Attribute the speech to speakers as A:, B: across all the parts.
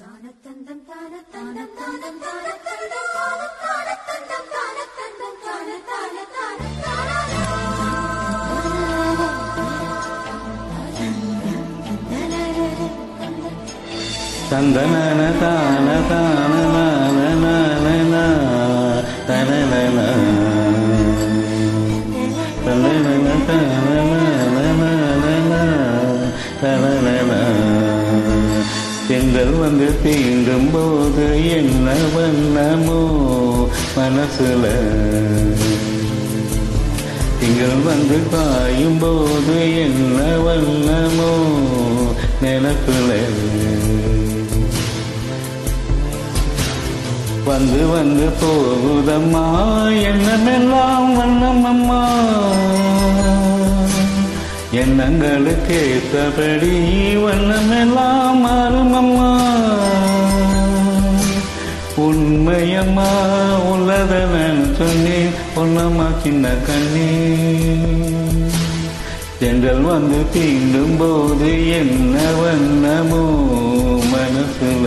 A: தானத்தந்தம் தானத்தந்தம் தானத்தந்தம் தானத்தந்தம் தானத்தந்தம் தானத்தந்தம் தான தான தான
B: தந்தனன தான தான நான நான நா தனனன தனனன தான நீங்கள் வந்து தீண்டும் போது என்ன வண்ணமோ மனசுல? நீங்கள் வந்து பாயும் போது என்ன வண்ணமோ நினப்புல? வந்து வந்து போகுதம்மா எண்ணமெல்லாம் வண்ணமம்மா? எண்ணங்களுக்கு ஏற்றபடி வண்ணமெல்லாம் மாறுமம்மா உண்மையம்மா உள்ளத நான் சொன்னேன் பொன்னம்மா சின்ன கண்ணே. தென்றல் வந்து தீண்டும் போது என்ன வண்ணமோ மனசுல.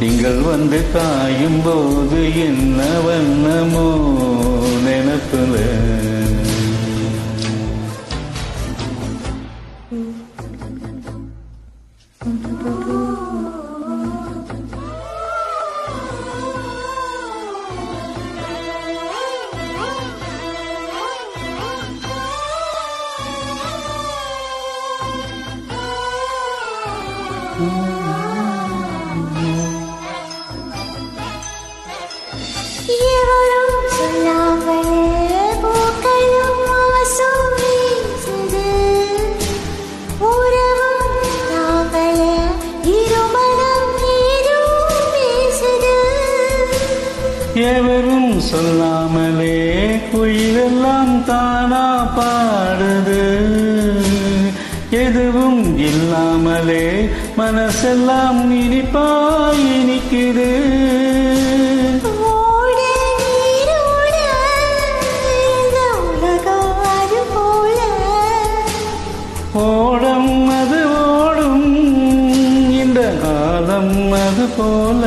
B: நீங்கள் வந்து காயும் போது என்ன வண்ணமோ நினப்புல.
A: எவரும்
B: எவரும் சொல்லாமலே குயிலெல்லாம் தானா பாடுது. எதுவும் இல்லாமலே மனசெல்லாம் இனிப்பாய் இனிக்குது. ஓடம் அது ஓடும் இந்த காலம் அது போல.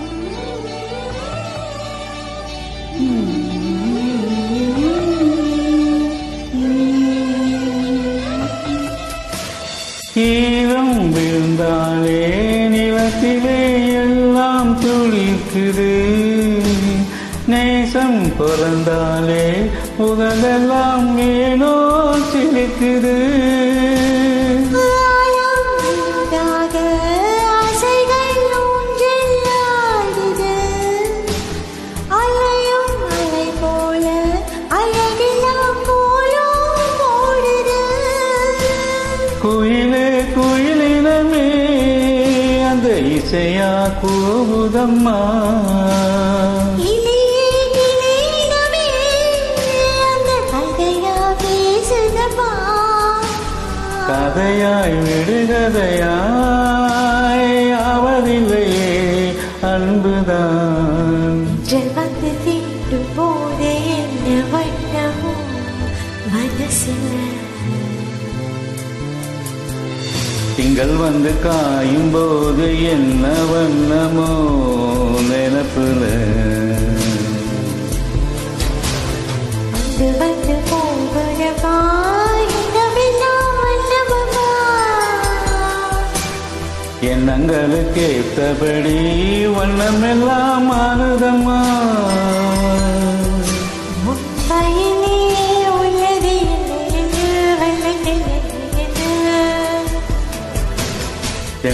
B: துளிக்குது நேசம் பிறந்தாலே புகழெல்லாம் ஏனோ சிலிக்குது இசையா கூவுதம்மா. கதையாய் விடுகதையாய் ஆவதில்லையே அன்புதான்
A: வந்து தீண்டும் போதே என்ன வண்ணமோ மனசுல
B: திங்கள் வந்து காயும் போது என்ன வண்ணமோ நினப்புல. எண்ணங்களுக்கு ஏற்றபடி வண்ணமெல்லாம் மாறுதம்மா.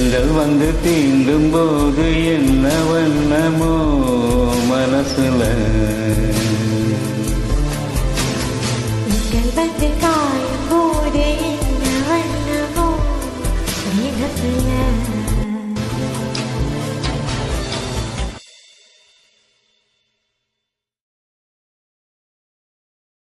A: தென்றல் வந்து தீண்டும் போது என்ன
B: வண்ணமோ மனசுல? காயும் போது என்ன வண்ணமோ? மனசுல